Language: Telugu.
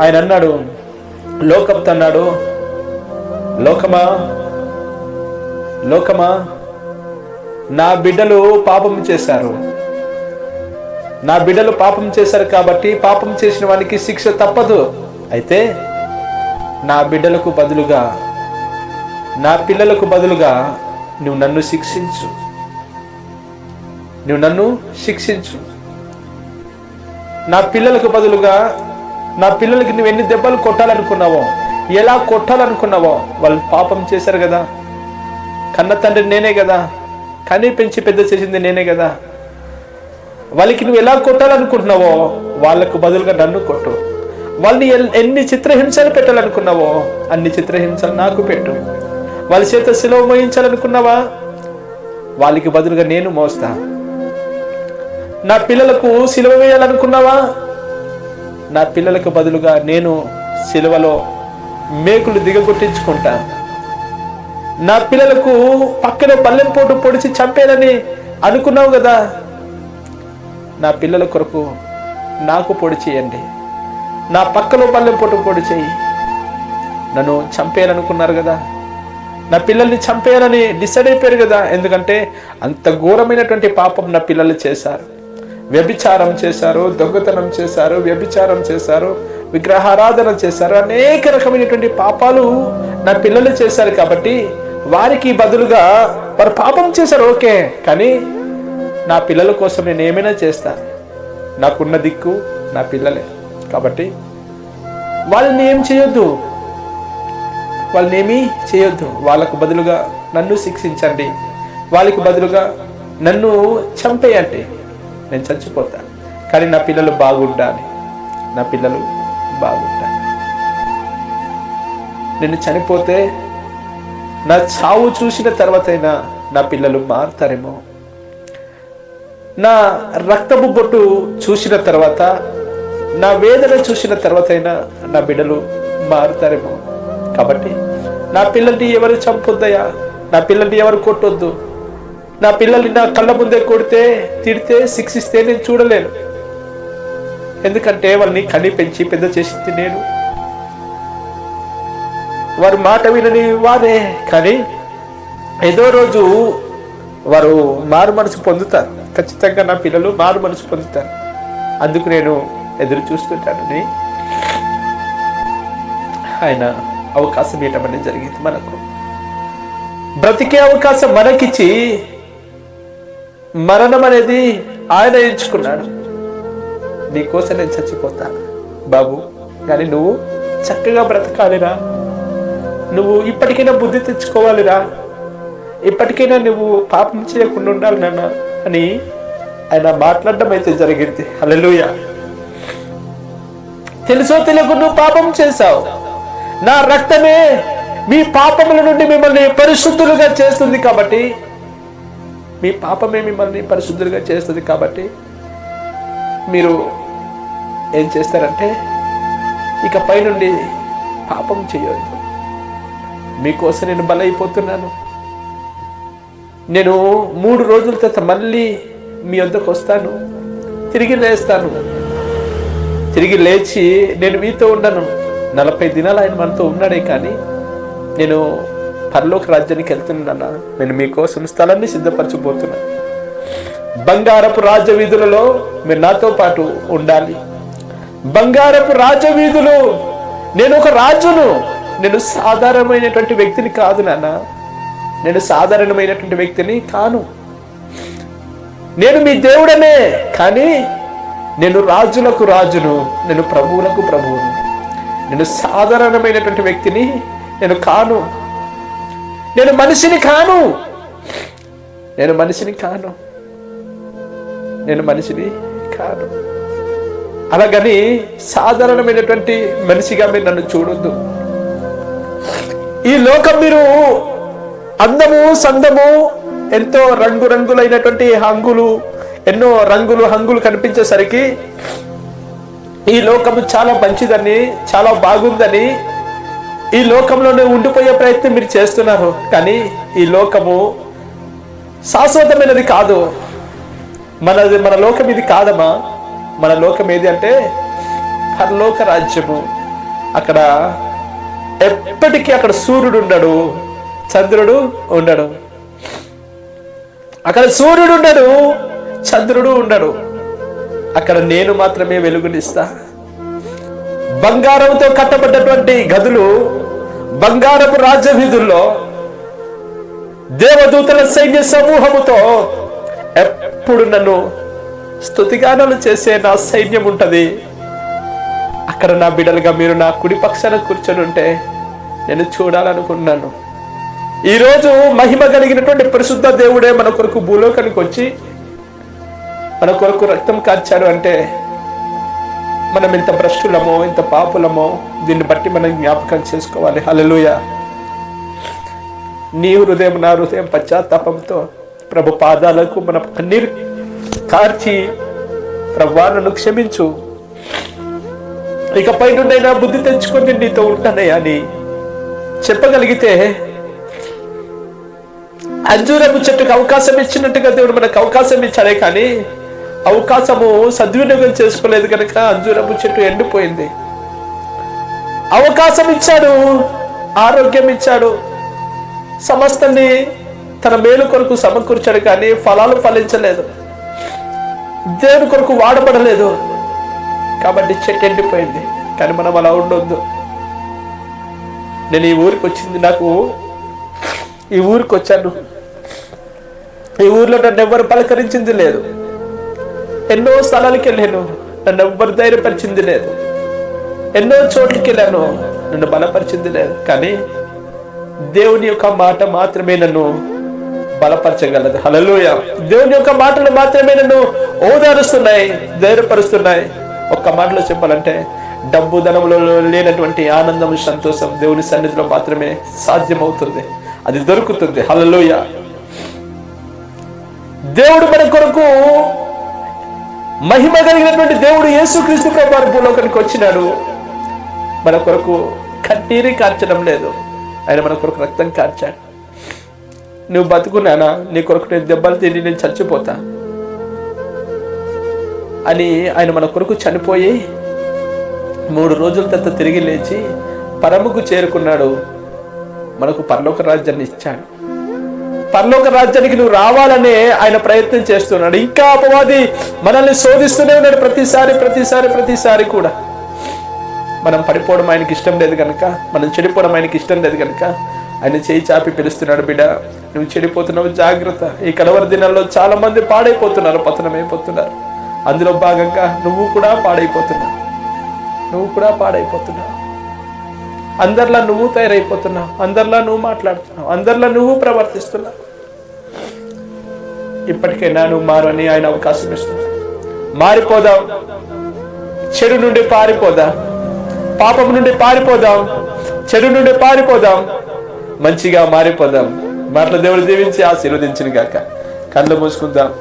ఆయన అన్నాడు లోకప్త అన్నాడు లోకమా? లోకమా? నా బిడ్డలు పాపం చేశారు. నా బిడ్డలు పాపం చేశారు కాబట్టి పాపం చేసిన వానికి శిక్ష తప్పదు. అయితే నా బిడ్డలకు బదులుగా నా పిల్లలకు బదులుగా నువ్వు నన్ను శిక్షించు. నువ్వు నన్ను శిక్షించు. నా పిల్లలకు బదులుగా నా పిల్లలకి నువ్వు ఎన్ని దెబ్బలు కొట్టాలనుకున్నావో ఎలా కొట్టాలనుకున్నావో వాళ్ళు పాపం చేశారు కదా. కన్న తండ్రి నేనే కదా. కనీ పెంచి పెద్ద చేసింది నేనే కదా. వాళ్ళకి నువ్వు ఎలా కొట్టాలనుకుంటున్నావో వాళ్ళకు బదులుగా నన్ను కొట్టు. వాళ్ళని ఎన్ని చిత్రహింసలు పెట్టాలనుకున్నావో అన్ని చిత్రహింసలు నాకు పెట్టు. వాళ్ళ చేత సిలువ మోయించాలనుకున్నావా? వాళ్ళకి బదులుగా నేను మోస్తా. నా పిల్లలకు సిలువ వేయాలనుకున్నావా? నా పిల్లలకు బదులుగా నేను సిలువలో మేకులు దిగగొట్టించుకుంటా నా పిల్లలకు పక్కన పల్లెం పోటు పొడిచి చంపేదని అనుకున్నావు కదా? నా పిల్లల కొరకు నాకు పొడి చేయండి. నా పక్కలో పల్లెం పొట్టు పొడి చేయి. నన్ను చంపేయాలనుకున్నారు కదా? నా పిల్లల్ని చంపేయాలని డిసైడ్ అయిపోయారు కదా? ఎందుకంటే అంత ఘోరమైనటువంటి పాపం నా పిల్లలు చేశారు. వ్యభిచారం చేశారు దొంగతనం చేశారు వ్యభిచారం చేశారు విగ్రహారాధన చేశారు. అనేక రకమైనటువంటి పాపాలు నా పిల్లలు చేశారు కాబట్టి వారికి బదులుగా వారు పాపం చేశారు ఓకే. కానీ నా పిల్లల కోసం నేను ఏమైనా చేస్తాను నాకున్న దిక్కు నా పిల్లలే. కాబట్టి వాళ్ళని ఏం చేయొద్దు? వాళ్ళని ఏమీ చేయొద్దు. వాళ్ళకు బదులుగా నన్ను శిక్షించండి. వాళ్ళకి బదులుగా నన్ను చంపేయండి. నేను చచ్చిపోతాను కానీ నా పిల్లలు బాగుండాలి. నా పిల్లలు బాగుండాలి. నేను చనిపోతే నా చావు చూసిన తర్వాతైనా నా పిల్లలు మారుతారేమో. నా రక్తపు బొట్టు చూసిన తర్వాత నా వేదన చూసిన తర్వాతైనా నా బిడ్డలు మారుతారేమో. కాబట్టి నా పిల్లల్ని ఎవరు చంపొద్దయా నా పిల్లల్ని ఎవరు కొట్టొద్దు? నా పిల్లల్ని నా కళ్ళ ముందే కొడితే తిడితే శిక్షిస్తే నేను చూడలేను. ఎందుకంటే వాళ్ళని కని పెంచి పెద్ద చేసింది నేను వారి మాట వినని వారే కానీ ఏదో రోజు వారు మారు మనసు పొందుతారు. ఖచ్చితంగా నా పిల్లలు మారు మనసు పొందుతారు. అందుకు నేను ఎదురు చూస్తుంటానని ఆయన అవకాశం ఇవ్వడం జరిగింది మనకు. బ్రతికే అవకాశం మనకిచ్చి మరణం అనేది ఆయన ఎంచుకున్నాడు. నీకోసం నేను చచ్చిపోతా. బాబు కానీ నువ్వు చక్కగా బ్రతకాలిరా. నువ్వు ఇప్పటికైనా బుద్ధి తెచ్చుకోవాలిరా. ఇప్పటికైనా నువ్వు పాపం చేయకుండా ఉండాలి నాన్న అని ఆయన మాట్లాడడం అయితే జరిగింది. హల్లెలూయ. తెలుసో తెలియకు నువ్వు పాపం చేశావు. నా రక్తమే మీ పాపముల నుండి మిమ్మల్ని పరిశుద్ధులుగా చేస్తుంది కాబట్టి మీ పాపమే మిమ్మల్ని పరిశుద్ధులుగా చేస్తుంది కాబట్టి మీరు ఏం చేస్తారంటే ఇక పైనుండి పాపం చేయొద్దు. మీకోసం నేను బలైపోతున్నాను. నేను మూడు రోజుల తర్వాత మళ్ళీ మీ వద్దకు వస్తాను. తిరిగి లేస్తాను. తిరిగి లేచి నేను మీతో ఉండను నలభై దినాలు ఆయన మనతో ఉన్నాడే కానీ నేను పరలోక రాజ్యానికి వెళ్తున్నాను నేను మీకోసం స్థలాన్ని సిద్ధపరచబోతున్నాను బంగారపు రాజవీధులలో మీరు నాతో పాటు ఉండాలి. బంగారపు రాజవీధులు నేను ఒక రాజును. నేను సాధారణమైనటువంటి వ్యక్తిని కాదు నాన్న. నేను సాధారణమైనటువంటి వ్యక్తిని కాను. నేను మీ దేవుడనే కానీ నేను రాజులకు రాజును. నేను ప్రభువులకు ప్రభువును. నేను సాధారణమైనటువంటి వ్యక్తిని నేను కాను. నేను మనిషిని కాను. నేను మనిషిని కాను. నేను మనిషిని కాను. అలాగని సాధారణమైనటువంటి మనిషిగా మీరు నన్ను చూడొద్దు. ఈ లోకం మీరు అందము సందము ఎంతో రంగురంగులైనటువంటి హంగులు ఎన్నో రంగులు హంగులు కనిపించేసరికి ఈ లోకము చాలా మంచిదని చాలా బాగుందని ఈ లోకంలోనే ఉండిపోయే ప్రయత్నం మీరు చేస్తున్నారు కానీ ఈ లోకము శాశ్వతమైనది కాదు. మనది మన లోకం ఇది కాదమ్మా. మన లోకం ఏది అంటే పరలోక రాజ్యము. అక్కడ ఎప్పటికీ అక్కడ సూర్యుడు ఉండడు చంద్రుడు ఉండడు. అక్కడ సూర్యుడు ఉండడు చంద్రుడు ఉండడు. అక్కడ నేను మాత్రమే వెలుగునిస్తా. బంగారంతో కట్టబడ్డటువంటి గదులు బంగారపు రాజవీధుల్లో దేవదూతల సైన్య సమూహముతో ఎప్పుడు నన్ను స్తుతిగానాలు చేసే నా సైన్యం ఉంటుంది. అక్కడ నా బిడ్డలుగా మీరు నా కుడి పక్షాన కూర్చొని ఉంటే నేను చూడాలనుకున్నాను. ఈరోజు మహిమ కలిగినటువంటి పరిశుద్ధ దేవుడే మన కొరకు భూలోకానికి వచ్చి మన కొరకు రక్తం కార్చాడు అంటే మనం ఇంత భ్రష్టులమో ఇంత పాపులమో దీన్ని బట్టి మనం జ్ఞాపకం చేసుకోవాలి. హలలుయ నీ హృదయం నా హృదయం పశ్చాత్తాపంతో ప్రభు పాదాలకు మన కన్నీరు కార్చి ప్రభా క్షమించు. ఇకపై నుండైనా బుద్ధి తెచ్చుకొని నీతో ఉంటానయ్యా అని చెప్పగలిగితే అంజూరపు చెట్టుకు అవకాశం ఇచ్చినట్టుగా దేవుడు మనకు అవకాశం ఇచ్చాడే కానీ అవకాశము సద్వినియోగం చేసుకోలేదు కనుక అంజూరపు చెట్టు ఎండిపోయింది. అవకాశం ఇచ్చాడు ఆరోగ్యం ఇచ్చాడు. సమస్తని తన మేలు కొరకు సమకూర్చాడు కానీ ఫలాలు ఫలించలేదు. దేవుని కొరకు వాడబడలేదు. కాబట్టి చెట్టు ఎండిపోయింది. కానీ మనం అలా ఉండొద్దు. నేను ఈ ఊరికి వచ్చింది. నాకు ఈ ఊరికి వచ్చాను. ఈ ఊర్లో నన్ను ఎవరు పలకరించింది లేదు. ఎన్నో స్థలాలకు వెళ్ళాను నన్ను ఎవ్వరు ధైర్యపరిచింది లేదు. ఎన్నో చోట్లకి వెళ్ళాను నన్ను బలపరిచింది లేదు. కానీ దేవుని యొక్క మాట మాత్రమే నన్ను బలపరచగలదు. హలలోయ దేవుని యొక్క మాటలు మాత్రమే నన్ను ఓదారుస్తున్నాయి ధైర్యపరుస్తున్నాయి. ఒక్క మాటలో చెప్పాలంటే డబ్బు ధనములో లేనటువంటి ఆనందం సంతోషం దేవుని సన్నిధిలో మాత్రమే సాధ్యమవుతుంది. అది దొరుకుతుంది. హలలోయ దేవుడు మన కొరకు మహిమ కలిగినటువంటి దేవుడు యేసుక్రీస్తు ప్రభు భూలోకానికి వచ్చినాడు. మన కొరకు కన్నీరి కార్చడం లేదు. ఆయన మన కొరకు రక్తం కార్చాడు. నువ్వు బతుకున్నానా నీ కొరకు నేను దెబ్బలు తిని నేను చచ్చిపోతా అని ఆయన మన కొరకు చనిపోయి మూడు రోజుల తర్వాత తిరిగి లేచి పరముకు చేరుకున్నాడు. మనకు పరలోక రాజ్యాన్ని ఇచ్చాడు. పర్లోక రాజ్యానికి నువ్వు రావాలనే ఆయన ప్రయత్నం చేస్తున్నాడు. ఇంకా అపవాది మనల్ని శోధిస్తూనే ఉన్నాడు ప్రతిసారి ప్రతిసారి ప్రతిసారి కూడా. మనం పడిపోవడం ఆయనకి ఇష్టం లేదు కనుక మనం చెడిపోవడం ఆయనకి ఇష్టం లేదు కనుక ఆయన చేయి చాపి పిలుస్తున్నాడు బిడ్డ నువ్వు చెడిపోతున్నావు జాగ్రత్త. ఈ కడవరి దినాల్లో చాలా మంది పాడైపోతున్నారు పతనమైపోతున్నారు. అందులో భాగంగా నువ్వు కూడా పాడైపోతున్నావు. నువ్వు కూడా పాడైపోతున్నావు. అందరిలా నువ్వు తయారైపోతున్నావు అందరిలా నువ్వు మాట్లాడుతున్నావు అందరిలా నువ్వు ప్రవర్తిస్తున్నావు. ఇప్పటికైనా నువ్వు మారని ఆయన అవకాశం ఇస్తున్నావు. మారిపోదాం. చెడు నుండి పారిపోదాం. పాపం నుండి పారిపోదాం. చెడు నుండి పారిపోదాం. మంచిగా మారిపోదాం. మాటల దేవుడు దీవించి ఆశీర్వదించిన గాక. కళ్ళు మూసుకుందాం.